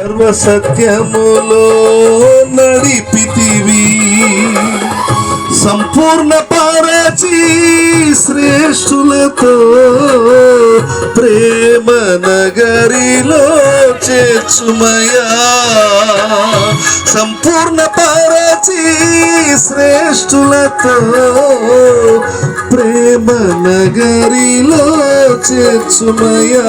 సర్వ సత్యములో నడిపితివి. సంపూర్ణ పారచి శ్రేష్ఠులతో ప్రేమ నగరిలో చేర్చుమయా. సంపూర్ణ పారచి శ్రేష్ఠులతో ప్రేమ నగరిలో చేర్చుమయా.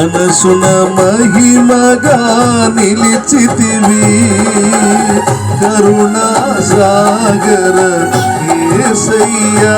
మనసున మహిమగా నిలిచితివి. కరుణా సాగర ఏసయ్యా